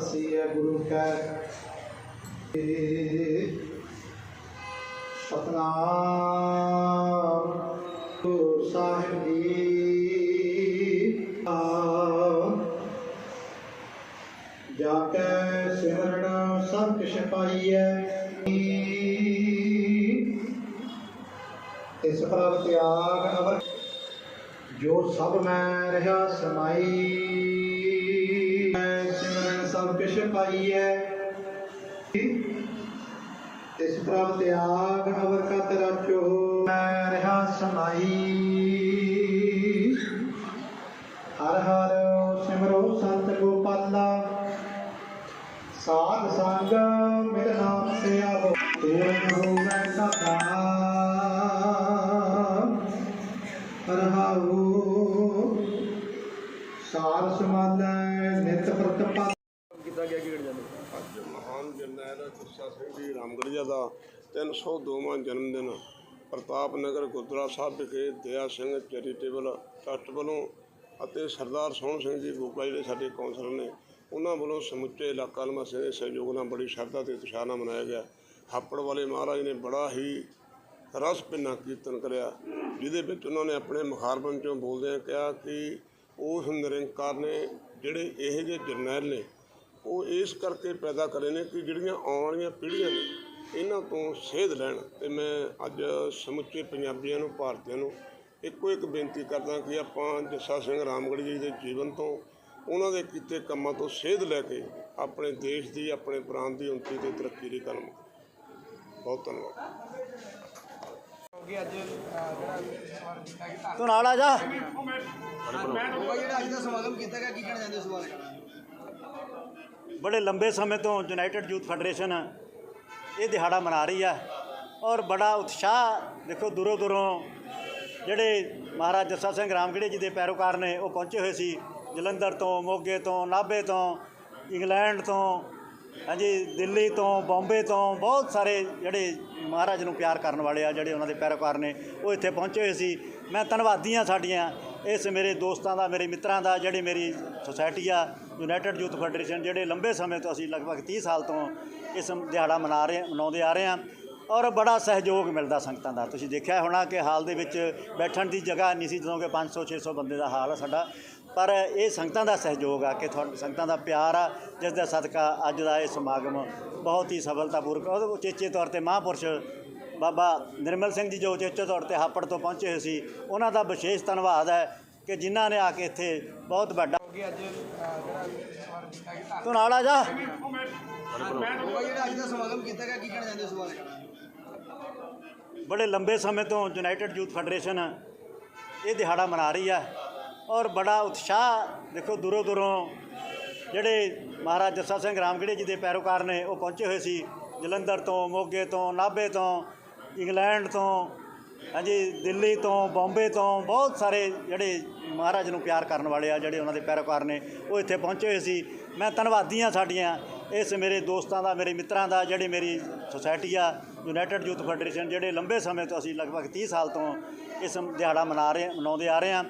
ਵਸੀਐ ਗੁਰੂ ਕੈ ਸਤਨਾਮ ਗੁਰੂ ਸਾਹਿਬ ਜੀ ਆ ਜਾ ਕੈ ਸਿਮਰਨ ਸਭ ਕਿਛ ਪਾਈਐ ਇਸ ਪ੍ਰਭ ਤਿਆਗ ਅਵਰ ਜੋ ਸਭ ਮੈਂ ਰਹਾ ਸਮਾਈ ਮੈਂ ਸਿਮਰਨ ਪਾਈ ਕਿਛ ਇਸ ਪ੍ਰਭ ਤਿਆਗ ਅਵਰ ਕਤ ਚੋ ਮੈਂ ਰਹਾ ਸਮਾਈ। ਹਰ ਹਰ ਸਿਮਰੋ ਸੰਤ ਗੋਪਾਲਾ। ਸਾਧ ਸੰਗ ਮਿਲ ਨਾਮ ਸੇ ਆਵੋ ਪੂਰਨ ਹੋਵੇ ਸਦਾ। ਜਰਨੈਲ ਸਿੰਘ ਜੀ ਰਾਮਗੜੀਆ ਦਾ 302ਵਾਂ ਜਨਮ ਦਿਨ ਪ੍ਰਤਾਪ ਨਗਰ ਗੁਰਦੁਆਰਾ ਸਾਹਿਬ ਵਿਖੇ ਦਇਆ ਸਿੰਘ ਚੈਰੀਟੇਬਲ ਟਰਸਟ ਵੱਲੋਂ ਅਤੇ ਸਰਦਾਰ ਸੋਹਣ ਸਿੰਘ ਜੀ ਗੋਗਾ ਜਿਹੜੇ ਸਾਡੇ ਕੌਂਸਲਰ ਨੇ ਉਹਨਾਂ ਵੱਲੋਂ ਸਮੁੱਚੇ ਇਲਾਕਾ ਨਿਵਾਸੀਆਂ ਦੇ ਸਹਿਯੋਗ ਨਾਲ ਬੜੀ ਸ਼ਰਧਾ ਤੇ ਉਤਸ਼ਾਹ ਨਾਲ ਮਨਾਇਆ ਗਿਆ। ਹਾਪੜ ਵਾਲੇ ਮਹਾਰਾਜ ਨੇ ਬੜਾ ਹੀ ਰਸ ਪਿੰਨਾ ਕੀਰਤਨ ਕਰਿਆ, ਜਿਹਦੇ ਵਿੱਚ ਉਹਨਾਂ ਨੇ ਆਪਣੇ ਮੁਖਾਰਬਨ ਚੋਂ ਬੋਲਦਿਆਂ ਕਿਹਾ ਕਿ ਉਸ ਨਿਰੰਕਾਰ ਨੇ ਜਿਹੜੇ ਇਹੋ ਜਿਹੇ ਜਰਨੈਲ ਨੇ ਉਹ ਇਸ ਕਰਕੇ ਪੈਦਾ ਕਰੇ ਨੇ ਕਿ ਜਿਹੜੀਆਂ ਆਉਣ ਵਾਲੀਆਂ ਪੀੜ੍ਹੀਆਂ ਨੇ ਇਹਨਾਂ ਤੋਂ ਸੇਧ ਲੈਣ। ਤੇ ਮੈਂ ਅੱਜ ਸਮੁੱਚੇ ਪੰਜਾਬੀਆਂ ਨੂੰ ਭਾਰਤੀਆਂ ਨੂੰ ਇੱਕੋ ਇੱਕ ਬੇਨਤੀ ਕਰਦਾ ਕਿ ਆਪਾਂ ਜੱਸਾ ਸਿੰਘ ਰਾਮਗੜ੍ਹ ਜੀ ਦੇ ਜੀਵਨ ਤੋਂ ਉਹਨਾਂ ਦੇ ਕੀਤੇ ਕੰਮਾਂ ਤੋਂ ਸੇਧ ਲੈ ਕੇ ਆਪਣੇ ਦੇਸ਼ ਦੀ ਆਪਣੇ ਪ੍ਰਾਂਤ ਦੀ ਉੱਨਤੀ ਤੇ ਤਰੱਕੀ ਦੀ ਕਲਮ ਬਹੁਤ ਧੰਨਵਾਦ। ਤੂੰ ਨਾਲ ਆ ਜਾ। ਉਹ ਜਿਹੜਾ ਅੱਜ ਦਾ ਸਮਾਗਮ ਕੀਤਾ ਗਿਆ ਕੀ ਕਹਿਣਾ ਚਾਹੁੰਦੇ ਹੋ ਇਸ ਬਾਰੇ? ਬੜੇ ਲੰਬੇ ਸਮੇਂ ਤੋਂ ਯੂਨਾਈਟਿਡ ਯੂਥ ਫੈਡਰੇਸ਼ਨ ਇਹ ਦਿਹਾੜਾ ਮਨਾ ਰਹੀ ਆ ਔਰ ਬੜਾ ਉਤਸ਼ਾਹ ਦੇਖੋ ਦੂਰੋਂ ਦੂਰੋਂ ਜਿਹੜੇ ਮਹਾਰਾਜ ਜੱਸਾ ਸਿੰਘ ਰਾਮਗੜ੍ਹੀ ਜੀ ਦੇ ਪੈਰੋਕਾਰ ਨੇ ਉਹ ਪਹੁੰਚੇ ਹੋਏ ਸੀ, ਜਲੰਧਰ ਤੋਂ, ਮੋਗੇ ਤੋਂ, ਨਾਭੇ ਤੋਂ, ਇੰਗਲੈਂਡ ਤੋਂ, ਹਾਂਜੀ, ਦਿੱਲੀ ਤੋਂ, ਬੰਬੇ ਤੋਂ, ਬਹੁਤ ਸਾਰੇ ਜਿਹੜੇ ਮਹਾਰਾਜ ਨੂੰ ਪਿਆਰ ਕਰਨ ਵਾਲੇ ਆ, ਜਿਹੜੇ ਉਹਨਾਂ ਦੇ ਪੈਰੋਕਾਰ ਨੇ ਉਹ ਇੱਥੇ ਪਹੁੰਚੇ ਹੋਏ ਸੀ। ਮੈਂ ਧੰਨਵਾਦੀ ਹਾਂ ਸਾਡੀਆਂ ਇਸ ਮੇਰੇ ਦੋਸਤਾਂ ਦਾ, ਮੇਰੇ ਮਿੱਤਰਾਂ ਦਾ, ਜਿਹੜੀ ਮੇਰੀ ਸੁਸਾਇਟੀ ਆ ਯੂਨਾਈਟਿਡ ਯੂਥ ਫੈਡਰੇਸ਼ਨ ਜਿਹੜੇ ਲੰਬੇ ਸਮੇਂ ਤੋਂ ਅਸੀਂ ਲਗਭਗ 30 ਸਾਲ ਤੋਂ ਇਸ ਦਿਹਾੜਾ ਮਨਾ ਰਹੇ, ਮਨਾਉਂਦੇ ਆ ਰਹੇ ਹਾਂ ਔਰ ਬੜਾ ਸਹਿਯੋਗ ਮਿਲਦਾ ਸੰਗਤਾਂ ਦਾ। ਤੁਸੀਂ ਦੇਖਿਆ ਹੋਣਾ ਕਿ ਹਾਲ ਦੇ ਵਿੱਚ ਬੈਠਣ ਦੀ ਜਗ੍ਹਾ ਨਹੀਂ ਸੀ, ਜਦੋਂ ਕਿ 500 600 ਬੰਦੇ ਦਾ ਹਾਲ ਆ ਸਾਡਾ। ਪਰ ਇਹ ਸੰਗਤਾਂ ਦਾ ਸਹਿਯੋਗ ਆ ਕਿ ਤੁਹਾਡੇ, ਸੰਗਤਾਂ ਦਾ ਪਿਆਰ ਆ, ਜਿਸ ਦਾ ਸਦਕਾ ਅੱਜ ਦਾ ਇਹ ਸਮਾਗਮ ਬਹੁਤ ਹੀ ਸਫਲਤਾਪੂਰਵਕ ਉਹਦੇ ਉਚੇਚੇ ਤੌਰ ਤੇ ਮਹਾਂਪੁਰਸ਼ ਬਾਬਾ ਨਿਰਮਲ ਸਿੰਘ ਜੀ ਜੋ ਉਚੇਚੇ ਤੌਰ ਤੇ ਹਾਪੜ ਤੋਂ ਪਹੁੰਚੇ ਹੋਏ ਸੀ ਉਹਨਾਂ ਦਾ ਵਿਸ਼ੇਸ਼ ਧੰਨਵਾਦ ਹੈ ਕਿ ਜਿਨ੍ਹਾਂ ਨੇ ਆ ਕੇ ਇੱਥੇ ਬਹੁਤ ਵੱਡਾ ਤੂੰ ਨਾਲ ਆ ਜਾ। ਹੋ ਬੜੇ ਲੰਬੇ ਸਮੇਂ ਤੋਂ ਯੂਨਾਈਟਿਡ ਯੂਥ ਫੈਡਰੇਸ਼ਨ ਇਹ ਦਿਹਾੜਾ ਮਨਾ ਰਹੀ ਆ ਔਰ ਬੜਾ ਉਤਸ਼ਾਹ ਦੇਖੋ ਦੂਰੋਂ ਦੂਰੋਂ ਜਿਹੜੇ ਮਹਾਰਾਜ ਜੱਸਾ ਸਿੰਘ ਰਾਮਗੜ੍ਹੀ ਜੀ ਦੇ ਪੈਰੋਕਾਰ ਨੇ ਉਹ ਪਹੁੰਚੇ ਹੋਏ ਸੀ ਜਲੰਧਰ ਤੋਂ ਮੋਗੇ ਤੋਂ ਨਾਭੇ ਤੋਂ ਇੰਗਲੈਂਡ ਤੋਂ, ਹਾਂਜੀ, ਦਿੱਲੀ ਤੋਂ, ਬੰਬੇ ਤੋਂ ਬਹੁਤ ਸਾਰੇ ਜਿਹੜੇ ਮਹਾਰਾਜ ਨੂੰ ਪਿਆਰ ਕਰਨ ਵਾਲੇ ਆ, ਜਿਹੜੇ ਉਹਨਾਂ ਦੇ ਪੈਰੋਕਾਰ ਨੇ, ਉਹ ਇੱਥੇ ਪਹੁੰਚੇ ਹੋਏ ਸੀ। ਮੈਂ ਧੰਨਵਾਦੀ ਹਾਂ ਸਾਡੀਆਂ, ਇਸ ਮੇਰੇ ਦੋਸਤਾਂ ਦਾ, ਮੇਰੇ ਮਿੱਤਰਾਂ ਦਾ, ਜਿਹੜੀ ਮੇਰੀ ਸੁਸਾਇਟੀ ਆ ਯੂਨਾਈਟਿਡ ਯੂਥ ਫੈਡਰੇਸ਼ਨ ਜਿਹੜੇ ਲੰਬੇ ਸਮੇਂ ਤੋਂ ਅਸੀਂ ਲਗਭਗ 30 ਸਾਲ ਤੋਂ ਇਸ ਦਿਹਾੜਾ ਮਨਾ ਰਹੇ, ਮਨਾਉਂਦੇ ਆ ਰਹੇ ਹਾਂ,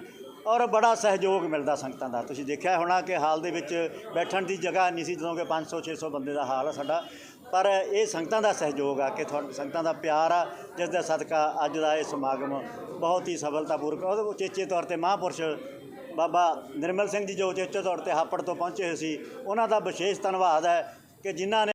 ਔਰ ਬੜਾ ਸਹਿਯੋਗ ਮਿਲਦਾ ਸੰਗਤਾਂ ਦਾ। ਤੁਸੀਂ ਦੇਖਿਆ ਹੋਣਾ ਕਿ ਹਾਲ ਦੇ ਵਿੱਚ ਬੈਠਣ ਦੀ ਜਗ੍ਹਾ ਨਹੀਂ ਸੀ, ਜਦੋਂ ਕਿ 500 600 ਬੰਦੇ ਦਾ ਹਾਲ ਆ ਸਾਡਾ। ਪਰ ਇਹ ਸੰਗਤਾਂ ਦਾ ਸਹਿਯੋਗ ਆ ਕਿ ਤੁਹਾਡੇ ਸੰਗਤਾਂ ਦਾ ਪਿਆਰ ਆ, ਜਿਸ ਦਾ ਸਦਕਾ ਅੱਜ ਦਾ ਇਹ ਸਮਾਗਮ ਬਹੁਤ ਹੀ ਸਫਲਤਾਪੂਰਕ ਉਹਦੇ ਉਚੇਚੇ ਤੌਰ ਤੇ ਮਹਾਂਪੁਰਸ਼ ਬਾਬਾ ਨਿਰਮਲ ਸਿੰਘ ਜੀ ਜੋ ਉਚੇਚੇ ਤੌਰ ਤੇ ਹਾਪੜ ਤੋਂ ਪਹੁੰਚੇ ਹੋਏ ਸੀ, ਉਹਨਾਂ ਦਾ ਵਿਸ਼ੇਸ਼ ਧੰਨਵਾਦ ਹੈ ਕਿ ਜਿਨ੍ਹਾਂ ਨੇ